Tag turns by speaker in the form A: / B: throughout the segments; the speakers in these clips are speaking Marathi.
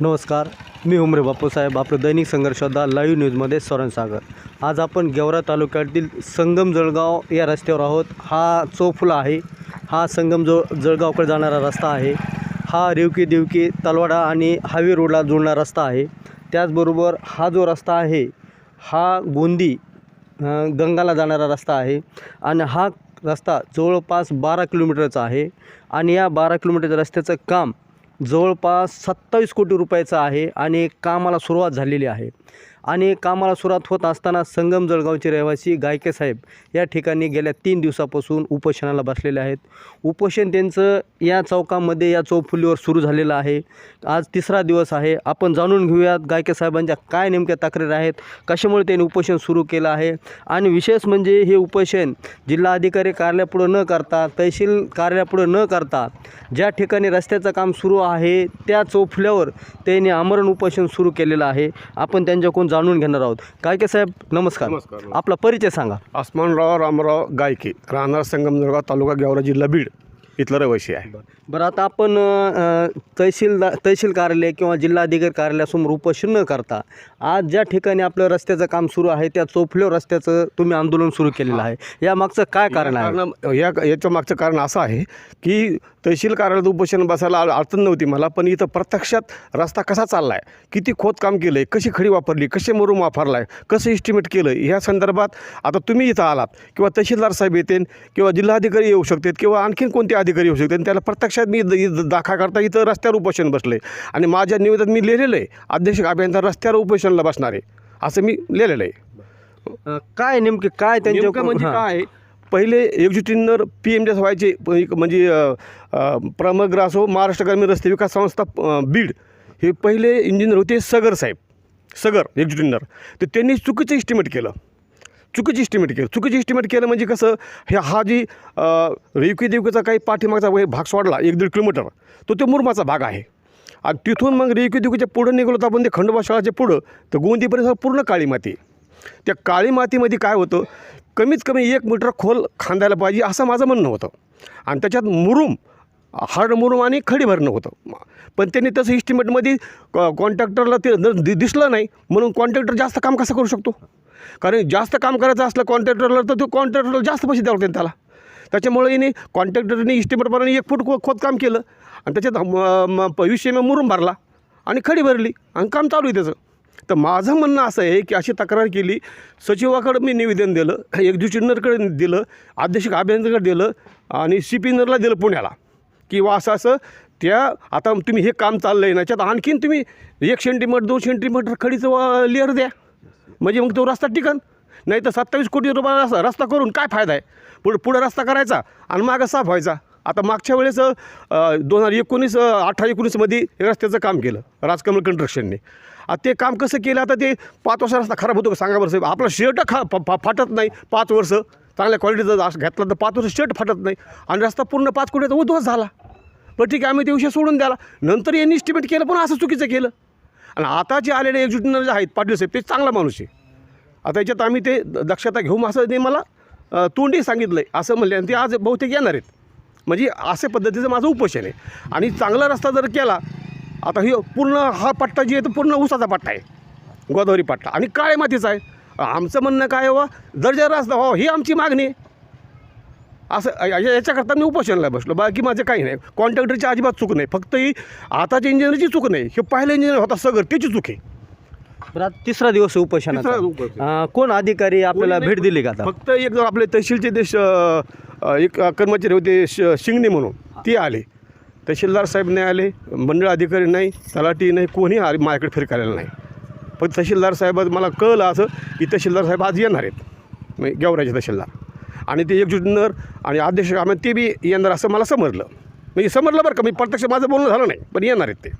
A: नमस्कार मी उमरे बापूसाहेब आपलं दैनिक संघर्षदा लाईव्ह न्यूजमध्ये सरण सागर आज आपण गेवरा तालुक्यातील संगम जळगाव या रस्त्यावर आहोत. हा चोफुला आहे. हा संगम जो जळगावकडे जाणारा रस्ता आहे. हा रेवकी देवकी तलवाडा आणि हावी रोडला जोडणारा रस्ता आहे. त्याचबरोबर हा जो रस्ता आहे हा गोंदी गंगाला जाणारा रस्ता आहे आणि हा रस्ता जवळपास बारा किलोमीटरचा आहे आणि या बारा किलोमीटरच्या रस्त्याचं काम जवळपास सत्तावीस कोटी रुपयाचं आहे आणि कामाला सुरुवात झालेली आहे. आणि कामाला सुरुवात होत असताना संगम जळगावचे रहिवासी गायके साहेब या ठिकाणी गेल्या तीन दिवसापासून उपोषणाला बसलेले आहेत. उपोषण त्यांचं या चौकामध्ये या चौफुलीवर सुरू झालेलं आहे. आज तिसरा दिवस आहे. आपण जाणून घेऊयात गायके साहेबांच्या काय नेमक्या तक्रारी आहेत कशामुळे त्यांनी उपोषण सुरू केलं आहे आणि विशेष म्हणजे हे उपोषण जिल्हाधिकारी कार्यालयापुढं न करता तहसील कार्यालयापुढं न करता ज्या ठिकाणी रस्त्याचं काम सुरू आहे त्या चौफुल्यावर त्यांनी आमरण उपोषण सुरू केलेलं आहे. आपण त्यांच्याकडून जाणून घेणार आहोत. गायके साहेब नमस्कार.
B: नमस्कार.
A: आपला परिचय सांगा.
B: आसमानराव रामराव गायके राहणार संगमदुर्गा तालुका गेवरा जिल्हा बीड. इथलं रहिवासी आहे.
A: बरं. आता आपण अ, तहसीलदार तहसील कार्यालय किंवा जिल्हाधिकारी कार्यालयासमोर उपोषण न करता आज ज्या ठिकाणी आपलं रस्त्याचं काम सुरू आहे त्या चौफुल्यावर रस्त्याचं तुम्ही आंदोलन सुरू केलेलं आहे. या मागचं काय कारण आहे?
B: कारण या याच्या मागचं कारण असं आहे की तहसील कार्यालयात उपोषण बसायला अड- अडचण नव्हती मला पण इथं प्रत्यक्षात रस्ता कसा चालला आहे किती खोदकाम केलं आहे कशी खडी वापरली कसे मुरुम वापरला आहे कसं इस्टिमेट केलं ह्या संदर्भात आता तुम्ही इथं आलात किंवा तहसीलदार साहेब येतील किंवा जिल्हाधिकारी येऊ शकतात किंवा आणखीन कोणते अधिकारी येऊ शकतात त्याला प्रत्यक्षात मी दाखा करता इथं रस्त्यावर उपोषण बसले. आणि माझ्या निवेदनात मी लिहिलेलं आहे. अध्यक्ष अभियंता रस्त्यावर उपोषणाला बसणार आहे. असं मी लिहिलेलं आहे.
A: काय नेमके? काय त्यांच्या
B: म्हणजे. काय? पहिले एकजुटींवर पी एम एस व्हायचे म्हणजे प्रमग्र असो महाराष्ट्र ग्रामीण रस्ते विकास संस्था बीड. हे पहिले इंजिनियर होते सगर साहेब. सगर एकजुटींवर. तर त्यांनी चुकीचं इस्टिमेट केलं. चुकीची इस्टिमेट केलं. चुकीची इस्टिमेट केलं म्हणजे कसं हे हा जी रेवकी देवकीचा काही पाठीमागचा वय भाग सोडला एक दीड किलोमीटर तो तो मुरमाचा भाग आहे. आणि तिथून मग रेवकी देवकीच्या पुढं निघालो तर आपण ते खंडोबा शाळाच्या पुढं तर गोंदीपर्यंत पूर्ण काळी माती. त्या काळी मातीमध्ये काय होतं कमीत कमी एक मीटर खोल खांदायला पाहिजे असं माझं म्हणणं होतं. आणि त्याच्यात मुरुम हार्ड मुरुम आणि खडी भरणं होतं. पण त्यांनी तसं इस्टिमेटमध्ये कॉन्ट्रॅक्टरला ते न- दि- दिसलं नाही म्हणून कॉन्ट्रॅक्टर जास्त काम कसं करू शकतो? कारण जास्त काम करायचं असलं कॉन्ट्रॅक्टरला तर तो कॉन्ट्रॅक्टरला जास्त पैसे द्यावं लागतील त्याला. त्याच्यामुळे याने कॉन्ट्रॅक्टरने इस्टिमेटप्रमाणे एक फूट खोदकाम केलं आणि त्याच्यात म- म- प- भरला आणि खडी भरली आणि काम चालू आहे त्याचं. तर माझं म्हणणं असं आहे की अशी तक्रार केली. सचिवाकडं मी निवेदन दिलं एक्झिक्युटिव्हरकडे दिलं अध्यक्ष अभियंत्याकडे दिलं आणि सी पी नरला दिलं पुण्याला किंवा असं असं त्या आता तुम्ही हे काम चाललं आहे ना त्यात आणखीन तुम्ही एक सेंटीमीटर दोन सेंटीमीटर खडीचं लेअर द्या. म्हणजे मग तो रस्ता टिकन. नाही तर सत्तावीस कोटी रुपयाला रस्ता रस्ता करून काय फायदा आहे? पुढं पुढं रस्ता करायचा आणि मागं साफ व्हायचा. आता मागच्या वेळेस दोन हजार एकोणीस अठरा एकोणीसमध्ये रस्त्याचं काम केलं राजकमल कंस्ट्रक्शनने आता ते काम कसं केलं? आता ते पाच वर्ष रस्ता खराब होतो का? सांगा बरं साहेब. आपला शर्ट खा फा- फा- फाटत नाही पाच वर्ष. चांगल्या क्वालिटीचा असं घेतला तर पाच वर्ष शर्ट फाटत नाही. आणि रस्ता पूर्ण पाच कोटीचा उद्ध्वस्त झाला. बरं ठीक आहे आम्ही ते विषय सोडून द्याला नंतर यांनी इस्टिमेट केलं पण असं चुकीचं केलं. आणि आता जे आलेले एक्झिक्युटिव्ह जे आहेत पाटील साहेब ते चांगला माणूस आहे. आता याच्यात आम्ही ते दक्षता घेऊ असं ते मला तोंडी सांगितलं आहे असं म्हणले. आणि ते आज बहुतेक येणार आहेत. म्हणजे असे पद्धतीचं माझं उपोषण आहे. आणि चांगला रस्ता जर केला आता ही पूर्ण हा पट्टा जी आहे तो पूर्ण उसाचा पट्टा आहे. गोदावरी पट्टा. आणि काळे मातीचा आहे. आमचं म्हणणं काय आहे वा दर्जा रस्ता हो ही आमची मागणी आहे. असं याच्याकरता मी उपोषणाला बसलो. बाकी माझं काही नाही. कॉन्ट्रॅक्टरची अजिबात चूक नाही. फक्त ही आताच्या इंजिनियरची चूक नाही. हे पहिलं इंजिनियर होता सगर त्याची चूक आहे.
A: बरं, आता तिसरा दिवस आहे उपोषणाचा.
B: तिसरा उपोषण.
A: अ, कोण अधिकारी आपल्याला भेट दिली का आता?
B: फक्त एक जण आपले तहसीलचे ते श- अ, एक कर्मचारी होते श शिंगणे म्हणून. ते आले. तहसीलदार साहेब नाही आले मंडळ अधिकारी नाही तलाठी नाही कोणी आले माझ्याकडे फिरकायला नाही. पण तहसीलदार साहेब मला कळलं असं की तहसीलदार साहेब आज येणार आहेत. म्हणजे गेवराचे तहसीलदार. आणि ते एकजुटीनर आणि अध्यक्ष आम्ही ते बी येणार असं मला समजलं. म्हणजे समजलं बरं का मी प्रत्यक्ष माझं बोलणं झालं नाही पण येणार आहेत ते.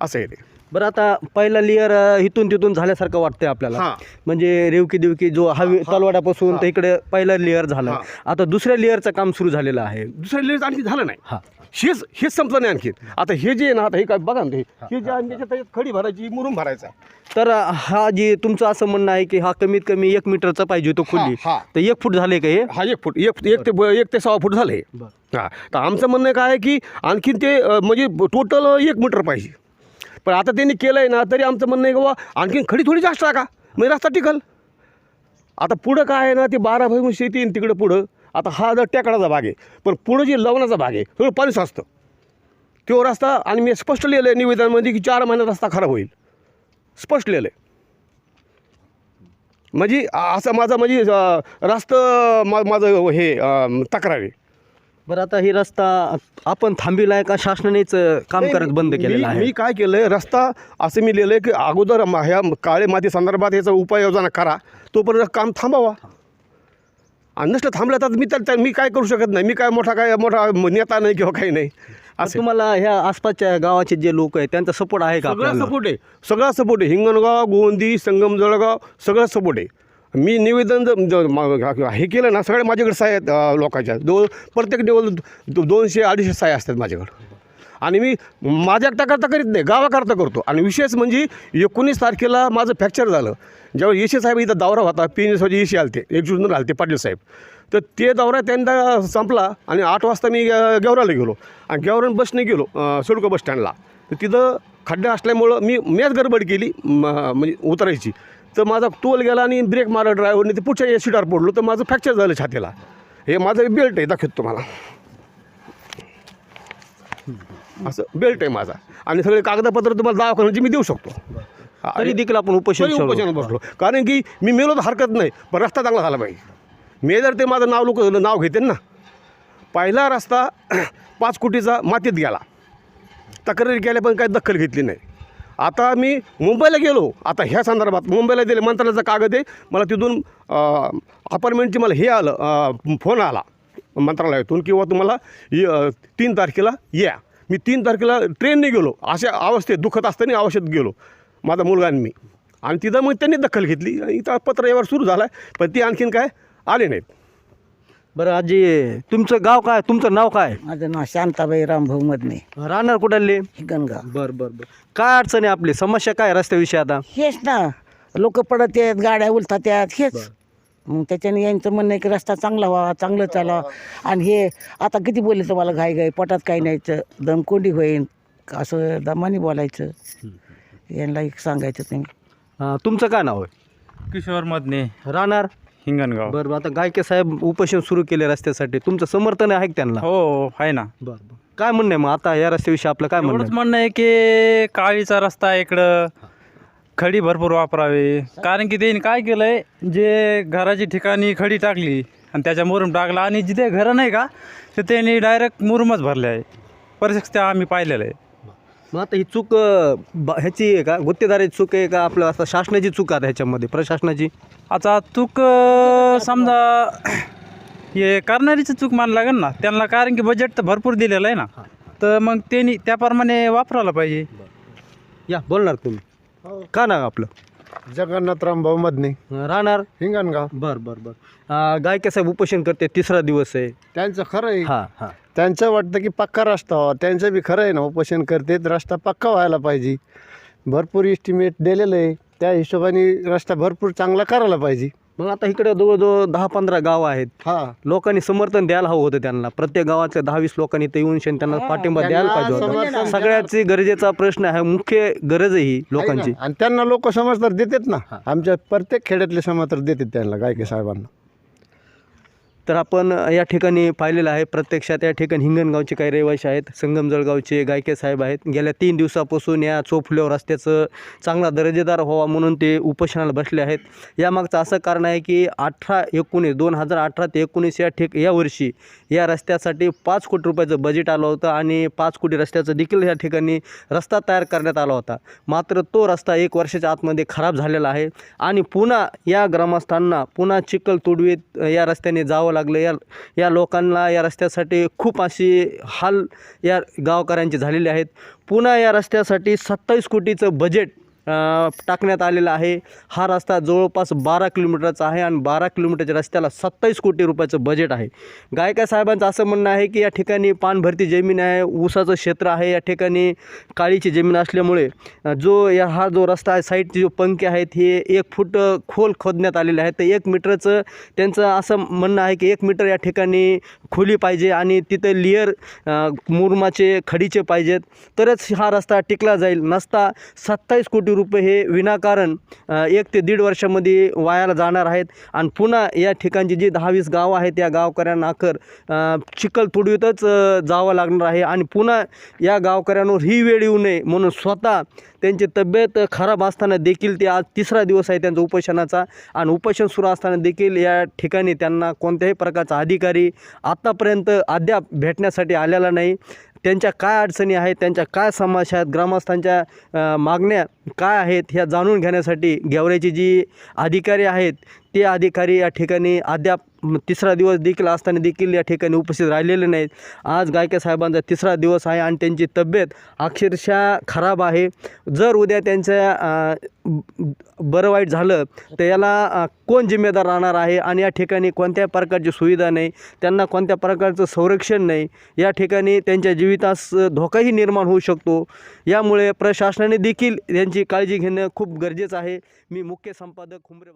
B: असं आहे ते.
A: बरं आता पहिला लेअर इथून तिथून झाल्यासारखं वाटतंय आपल्याला.
B: हां.
A: म्हणजे रेवकी देवकी जो हवी तलवाड्यापासून तर इकडे पहिला लेअर झाला.
B: हां.
A: आता दुसऱ्या लेअरचं काम सुरू झालेलं आहे.
B: दुसऱ्या लिहिलं आणखी झालं नाही.
A: हां.
B: हेच हेच संपलं नाही आणखी. आता हे जे आहे ना आता हे काय बघा ना हे हे जे आहे त्याच्यात खडी भरायची मुरुम भरायचा.
A: तर हा जे तुमचं असं म्हणणं आहे की हा कमीत कमी एक मीटरचा पाहिजे तो खुली.
B: हा.
A: तर एक फूट झाले का हे?
B: हा एक फूट एक एक ते ब- एक ते सहा फूट झालं. हे तर आमचं म्हणणं काय आहे की आणखीन ते अ, म्हणजे टोटल एक मीटर पाहिजे. पण आता त्यांनी केलं आहे ना तरी आमचं म्हणणं आहे की बाबा आणखीन खडी थोडी जास्त टाका. म्हणजे रस्ता टिकल. आता पुढं काय आहे ना ते बारा भाई शेती आहे ना तिकडं पुढं. आता हा जर टेकडाचा भाग आहे पण पुढं जे लवणाचा भाग आहे थोडं पाणी साचतं तो रस्ता आणि मी स्पष्ट लिहिलं आहे निवेदनामध्ये की चार महिन्यात रस्ता खराब होईल. स्पष्ट लिहिलं आहे म्हणजे असं माझं म्हणजे रास्त मा माझं हे तक्रार आहे.
A: बरं आता ही रस्ता आपण थांबिला आहे का? शासनानेच काम करत बंद केलेलं आहे?
B: मी काय केलं आहे रस्ता असं मी लिहिलं आहे की अगोदर ह्या काळे माती संदर्भात याचा उपाययोजना करा तोपर्यंत काम थांबावा. नसलं थांबलं तर मी तर मी काय करू शकत नाही. मी काय मोठा काय मोठा नेता नाही किंवा काही नाही. असं.
A: तुम्हाला ह्या आसपासच्या गावाचे जे लोक आहेत त्यांचा सपोर्ट आहे का
B: सगळा सपोर्ट आहे. सगळा सपोर्ट आहे. हिंगणगाव गोंदी संगम जळगाव सगळं सपोर्ट आहे. मी निवेदन जर- हे केलं ना सगळे माझ्याकडे साय आहेत लोकांच्या. दो प्रत्येक लेवल दो- दोनशे अडीचशे साय असतात माझ्याकडं. आणि मी माझ्या एकटा करता करीत नाही गावाकरता करतो. आणि विशेष म्हणजे एकोणीस तारखेला माझं फ्रॅक्चर झालं. ज्यावेळी येशे साहेब इथं दौरा होता पी एन एस येशे आलते एक जून आलते पाटील साहेब. तर ते दौरा त्यांना संपला आणि आठ वाजता मी गेवराला गेलो. आणि गेवरान बसने गेलो अं, सिडको बस स्टँडला. तर तिथं खड्डे असल्यामुळं मी मॅच गडबड केली म- म्हणजे उतरायची. तर माझा टोल गेला आणि ब्रेक मारा ड्रायव्हरने. ते पुढच्या या सीटावर पडलो तर माझं फ्रॅक्चर झालं छातीला. हे माझं बेल्ट आहे दाखवतो तुम्हाला. असं बेल्ट आहे माझा. आणि सगळे कागदपत्र तुम्हाला दवाखान्याची मी देऊ शकतो.
A: तरी देखील आपण उपोषण
B: बसलो. कारण की मी मेलो तर हरकत नाही पण रस्ता चांगला झाला पाहिजे. मी जर ते माझं नाव लोक नाव घेते ना पहिला रस्ता पाच कोटीचा मातीत गेला. तक्रारी केल्या पण काही दखल घेतली नाही. आता मी मुंबईला गेलो. आता ह्या संदर्भात मुंबईला दिले मंत्रालयाचा कागद आहे. मला तिथून अपार्टमेंटची मला हे आलं फोन आला मंत्रालयातून किंवा तुम्हाला तीन तारखेला या. मी तीन तारखेला ट्रेनने गेलो. अशा अवस्थेत दुखत असताना अवस्थेत गेलो. माझा मुलगा आणि मी. आणि तिथं मग त्यांनी दखल घेतली. आणि इथं पत्र व्यवहार सुरू झाला पण ती आणखीन काय आले नाहीत.
A: बरं आजी तुमचं गाव काय? तुमचं नाव काय?
C: माझं नाव शांताबाई रामभाऊ मधने
A: राहणार कुठले
C: गणगाव.
A: बर बर बर. काय अडचण आहे आपली? समस्या काय रस्त्याविषयी आता?
C: हेच ना. लोक पडत आहेत गाड्या उलतात हेच. मग त्याच्याने यांचं म्हणणं आहे की रस्ता चांगला व्हावा चांगलं चालावा. आणि हे आता किती बोलले तुम्हाला घाई घाई पोटात काही न्यायचं दमकोंडी होईन असं दमाने बोलायचं. यांना एक सांगायचं तुम्ही.
A: हा, तुमचं काय नाव आहे?
D: किशोर मधने
A: राहणार?
D: हिंगणगाव.
A: बरं बरं आता गायके साहेब उपोषण सुरू केले रस्त्यासाठी. तुमचं समर्थन आहे का त्यांना?
D: हो आहे ना.
A: बरं बरं. काय म्हणणं आहे मग? आता या रस्त्याविषयी आपलं काय म्हणणं
D: एवढंच
A: आहे?
D: म्हणणं आहे की काळीचा रस्ता आहे इकडं. खडी भरपूर वापरावी. कारण की त्यांनी काय केलंय जे घराची ठिकाणी खडी टाकली आणि त्याच्या मुरुम टाकला आणि जिथे घरं नाही का तर त्यांनी डायरेक्ट मुरुमच भरले आहे. परिस्थिती आम्ही पाहिलेलं आहे.
A: मग आता ही चूक अं, ब- ह्याची आहे का? गुत्तेदाराची चूक आहे का? आपलं आता शासनाची चूक आहे ह्याच्यामध्ये प्रशासनाची?
D: आता चूक अं, समजा हे करणारीची चूक मानला लागेल ना. त्यांना कारण की बजेट तर भरपूर दिलेलं आहे ना. तर मग त्यांनी त्याप्रमाणे वापरायला पाहिजे.
A: या बोलणार तुम्ही. का नाव आपलं?
E: जगन्नाथराम भाऊ मधने
A: राहणार?
E: हिंगणगाव.
A: बर बर बर. अं, गायके साहेब उपोषण करते तिसरा दिवस आहे.
E: त्यांचं खरं आहे.
A: हां हां.
E: त्यांचं वाटतं की पक्का रस्ता व्हावा. त्यांचं बी खरं आहे ना उपोषण करतेत रस्ता पक्का व्हायला पाहिजे. भरपूर इस्टिमेट दिलेलं आहे. त्या हिशोबाने रस्ता भरपूर चांगला करायला पाहिजे.
A: मग आता इकडे जवळजवळ दहा पंधरा गाव आहेत.
E: हा.
A: लोकांनी समर्थन द्यायला हवं होतं त्यांना. प्रत्येक गावातल्या दहा वीस लोकांनी ते येऊन शेण त्यांना पाठिंबा द्यायला पाहिजे होता.
E: समर्थन
A: सगळ्याची गरजेचा प्रश्न आहे मुख्य गरज आहे ही लोकांची?
E: आणि त्यांना लोक समज तर देतात ना. आमच्या प्रत्येक खेड्यातले समज तर देतात त्यांना गायके साहेबांना.
A: तर आपण या ठिकाणी पाहिलेलं आहे प्रत्यक्षात या ठिकाणी हिंगणगावचे काही रहिवासी आहेत संगम जळगावचे गायके साहेब आहेत. गेल्या तीन दिवसापासून या चोफुल्यावर रस्त्याचं चांगला दर्जेदार व्हावा म्हणून ते उपोषणाला बसले आहेत. यामागचं असं कारण आहे की अठरा एकोणीस दोन हजार अठरा ते एकोणीस या ठिक या वर्षी या रस्त्यासाठी पाच कोटी रुपयाचं बजेट आलं होतं आणि पाच कोटी रस्त्याचं देखील या ठिकाणी रस्ता तयार करण्यात आला होता. मात्र तो रस्ता एक वर्षाच्या आतमध्ये खराब झालेला आहे आणि पुन्हा या ग्रामस्थांना पुन्हा चिखल तुडवीत या रस्त्याने जावं लागलं. या या लोकांना या रस्त्यासाठी खूप अशी हाल या गावकऱ्यांचे झालेले आहेत. पुन्हा या रस्त्यासाठी सत्तावीस कोटीचं बजेट टाकण्यात आलेला आहे. हा रस्ता जवळपास बारा किलोमीटरचा आहे आणि बारा किलोमीटरच्या रस्त्याला सत्तावीस कोटी रुपयाचं बजेट आहे. गायका साहेबांचं असं म्हणणं आहे की या ठिकाणी पानभरती जमीन आहे ऊसाचं क्षेत्र आहे या ठिकाणी काळीची जमीन असल्यामुळे जो या हा जो रस्ता आहे साईडचे जो पंखे आहेत हे एक फूट खोल खोदण्यात आलेले आहेत. तर एक मीटरचं त्यांचं असं म्हणणं आहे की एक मीटर या ठिकाणी खोली पाहिजे आणि तिथं लिअर मुरमाचे खडीचे पाहिजेत. तरच हा रस्ता टिकला जाईल. नसता सत्तावीस कोटी रुपये हे विनाकारण एक ते दीड वर्षामध्ये वायाला जाणार आहेत. आणि पुन्हा या ठिकाणची जी दहावीस गावं आहेत त्या गावकऱ्यांना अखर चिखल तुडवीतच जावं लागणार आहे. आणि पुन्हा या गावकऱ्यांवर ही वेळ येऊ नये म्हणून स्वतः त्यांची तब्येत खराब असताना देखील ते आज तिसरा दिवस आहे त्यांचा उपोषणाचा. आणि उपोषण सुरू असताना देखील या ठिकाणी त्यांना कोणत्याही प्रकारचा अधिकारी आत्तापर्यंत अद्याप भेटण्यासाठी आलेला नाही. त्यांच्या काय अडचणी आहेत त्यांच्या काय समस्या आहेत ग्रामस्थांच्या मागण्या काय आहेत ह्या जाणून घेण्यासाठी गेवराईची जी अधिकारी आहेत ते अधिकारी या ठिकाणी अद्याप तिसरा दिवस देखील असताना देखील या ठिकाणी उपस्थित राहिलेले नाहीत. आज गायके साहेबांचा तिसरा दिवस आहे आणि त्यांची तब्येत अक्षरशः खराब आहे. जर उद्या त्यांच्या बरं वाईट झालं तर याला कोण जिम्मेदार राहणार आहे? आणि या ठिकाणी कोणत्या प्रकारची सुविधा नाही? त्यांना कोणत्या प्रकारचं संरक्षण नाही? या ठिकाणी त्यांच्या जीवितास धोकाही निर्माण होऊ शकतो. यामुळे प्रशासनाने देखील यांची काळजी घेणं खूप गरजेचं आहे. मी मुख्य संपादक हुंबरे